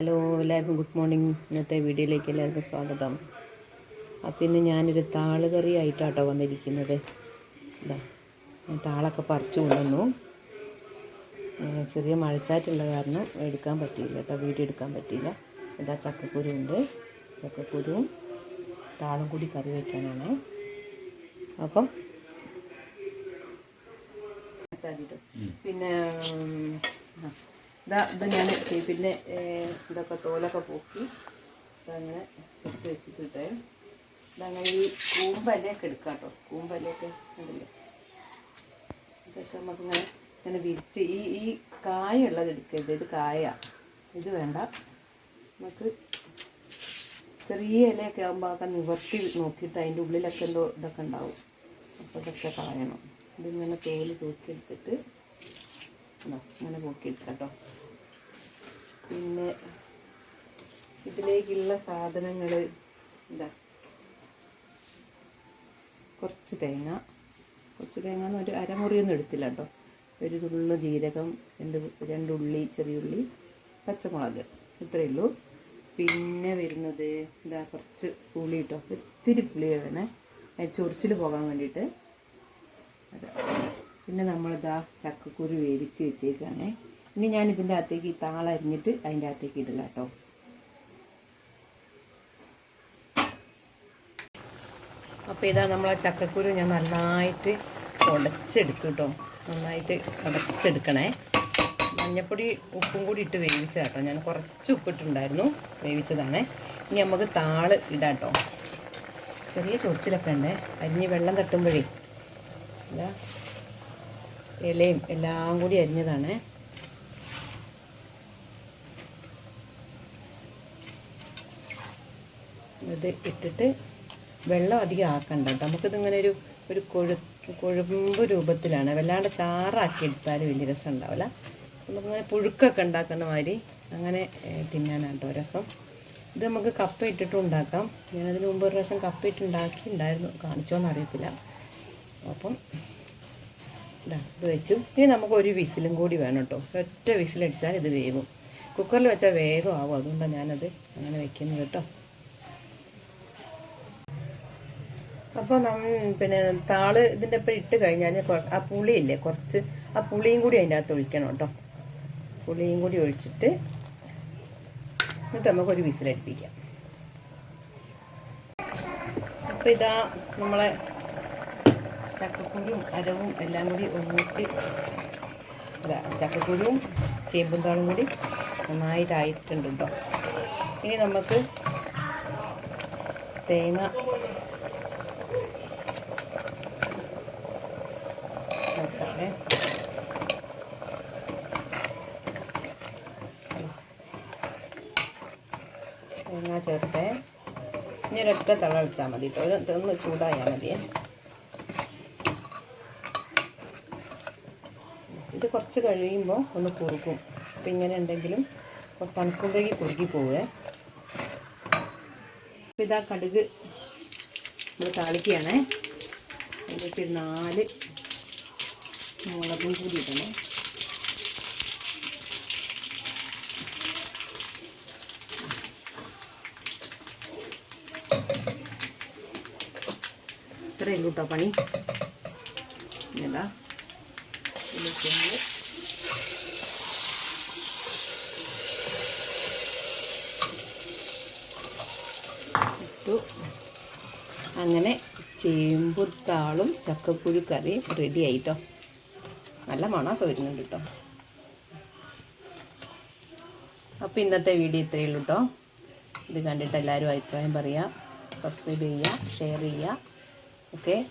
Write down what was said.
Hello എല്ലാവർക്കും good morning. ഇന്നത്തെ വീഡിയോയിലേക്ക് എല്ലാവർക്കും സ്വാഗതം. അപ്പം ഇന്ന് ഞാനൊരു താളുകറി ആയിട്ടാട്ടോ വന്നിരിക്കുന്നത് ഇതാ താളൊക്കെ പറിച്ചു കൊണ്ടുവന്നു. ചെറിയ മഴച്ചാറ്റുള്ള കാരണം എടുക്കാൻ പറ്റിയില്ല കേട്ടോ വീഡിയോ എടുക്കാൻ പറ്റിയില്ല. ഇതാ ചക്കക്കുരു ഉണ്ട്. ചക്കക്കുരുവും താളും കൂടി കറി വയ്ക്കാനാണ് അപ്പം പിന്നെ ഇതാ ഇത് ഞാൻ പിന്നെ ഇതൊക്കെ തോലൊക്കെ പോക്കി ഇതങ്ങനെ എടുത്ത് വെച്ചിട്ട് ഇതങ്ങനെ ഈ കൂമ്പലയൊക്കെ എടുക്കാം കേട്ടോ. കൂമ്പലയൊക്കെ ഉണ്ടല്ലോ. ഇതൊക്കെ നമുക്കിങ്ങനെ ഇങ്ങനെ വിരിച്ച് ഈ ഈ കായുള്ളത് എടുക്കരുത്. ഇത് കായ. ഇത് വേണ്ട. നമുക്ക് ചെറിയ ഇലയൊക്കെ ആകുമ്പോൾ ഒക്കെ നിവർത്തി നോക്കിയിട്ട് അതിന്റെ ഉള്ളിലൊക്കെ എന്തോ ഇതൊക്കെ ഉണ്ടാവും. അപ്പോൾ ഇതൊക്കെ കളയണം ഇതിങ്ങനെ തോൽ തൂക്കിയെടുത്തിട്ട് ഇങ്ങനെ പോക്കിയെടുക്കാം കേട്ടോ പിന്നെ ഇതിലേക്കുള്ള സാധനങ്ങൾ എന്താ കുറച്ച് തേങ്ങ. കുറച്ച് തേങ്ങ ഒരു അരമുറിയൊന്നും എടുത്തില്ല കേട്ടോ ഒരു തുള്ളു ജീരകം രണ്ട് രണ്ടുള്ളി ചെറിയ ഉള്ളി പച്ചമുളക്. ഇത്രയേ ഉള്ളൂ. പിന്നെ വരുന്നത് ഇതാ കുറച്ച് പുളി കേട്ടോ. ഒത്തിരി പുളി വേണേ. ചൊറിച്ചിൽ പോകാൻ വേണ്ടിയിട്ട്. അതെ പിന്നെ നമ്മളിതാ ചക്കക്കുരു വേവിച്ച് വെച്ചേക്കാണേ ഇനി ഞാൻ അകത്തേക്ക് ഈ താള അരിഞ്ഞിട്ട് അതിന്റെ അകത്തേക്ക് ഇടില്ല കേട്ടോ അപ്പോൾ ഇതാ നമ്മൾ ആ ചക്കക്കുരു ഞാൻ നന്നായിട്ട് ഉടച്ചെടുത്തു കേട്ടോ നന്നായിട്ട് ഉടച്ചെടുക്കണേ. മഞ്ഞപ്പൊടി ഉപ്പും കൂടി ഇട്ട് വേവിച്ച കേട്ടോ ഞാൻ കുറച്ച് ഉപ്പിട്ടുണ്ടായിരുന്നു വേവിച്ചതാണേ. ഇനി നമുക്ക് താൾ ഇടാം കേട്ടോ ചെറിയ ചൊറിച്ചിലൊക്കെ ഉണ്ട്. അരിഞ്ഞ് വെള്ളം തട്ടുമ്പോഴേ ഇതാ ഇലയും എല്ലാം കൂടി അരിഞ്ഞതാണ്. ഇത് ഇട്ടിട്ട് വെള്ളം അധികം ആക്കണ്ട. കേട്ടോ നമുക്കിതിങ്ങനെ ഒരു ഒരു കൊഴു കൊഴുമ്പ് രൂപത്തിലാണ്. വല്ലാണ്ട് ചാറാക്കി എടുത്താലും വലിയ രസം ഉണ്ടാവില്ല നമുക്കിങ്ങനെ പുഴുക്കൊക്കെ ഉണ്ടാക്കുന്ന മാതിരി അങ്ങനെ തിന്നാനാട്ടോ രസം. ഇത് നമുക്ക് കപ്പ ഇട്ടിട്ടും ഉണ്ടാക്കാം. ഞാനതിന് മുമ്പ് ഒരു പ്രാവശ്യം കപ്പ ഇട്ടുണ്ടാക്കി ഉണ്ടായിരുന്നു കാണിച്ചോന്ന് അറിയത്തില്ല. അപ്പം ഇതാ ഇത് വെച്ചു. ഇനി നമുക്ക് ഒരു വിസിലും കൂടി വേണം കേട്ടോ ഒറ്റ വിസിലടിച്ചാൽ ഇത് വേവും. കുക്കറിൽ വെച്ചാൽ വേഗം ആവും. അതുകൊണ്ടാണ് ഞാനത് അങ്ങനെ വെക്കുന്നത് കേട്ടോ അപ്പോൾ നമ്മൾ പിന്നെ താൾ ഇതിന്റെ ഒപ്പം ഇട്ട് കഴിഞ്ഞാൽ ആ പുളിയില്ലേ കുറച്ച് ആ പുളിയും കൂടി അതിന്റെ അകത്ത് ഒഴിക്കണം കേട്ടോ പുളിയും കൂടി ഒഴിച്ചിട്ട് എന്നിട്ട് നമുക്കൊരു വിസിലടിപ്പിക്കാം അപ്പോൾ ഇതാ നമ്മളെ ചക്കക്കുരും അരവും എല്ലാം കൂടി ഒന്നിച്ച് അല്ല ചക്കക്കുരുവും ചേമ്പും താളും കൂടി നന്നായിട്ടായിട്ടുണ്ട് കേട്ടോ ഇനി നമുക്ക് തേങ്ങ തേങ്ങ ചേർത്തേ. ഇനി ഒരൊറ്റ തിളച്ചാൽ മതി കേട്ടോ ഒന്ന് ചൂടായാൽ മതിയേ. ഇത് കുറച്ച് കഴിയുമ്പോൾ ഒന്ന് കുറുക്കും. അപ്പം ഇങ്ങനെ ഉണ്ടെങ്കിലും തണുക്കുമ്പോഴേക്ക് കുറുക്കി പോവേ. അപ്പം ഇതാ കടുക് നമ്മൾ താളിക്കുകയാണേ. ഒരു നാല് മുളകും കൂടി ഇടണം. ഇത്രയും കൂട്ടോ പണി. ഇട്ടു. അങ്ങനെ ചേമ്പുത്താളും ചക്കപ്പുഴു കറിയും റെഡി ആയിട്ടോ. നല്ല മണമൊക്കെ വരുന്നുണ്ട് കേട്ടോ അപ്പോൾ ഇന്നത്തെ വീഡിയോ ഇത്രയേ ഉള്ളൂ കേട്ടോ ഇത് കണ്ടിട്ട് എല്ലാവരും അഭിപ്രായം പറയുക സബ്സ്ക്രൈബ് ചെയ്യുക ഷെയർ ചെയ്യുക okay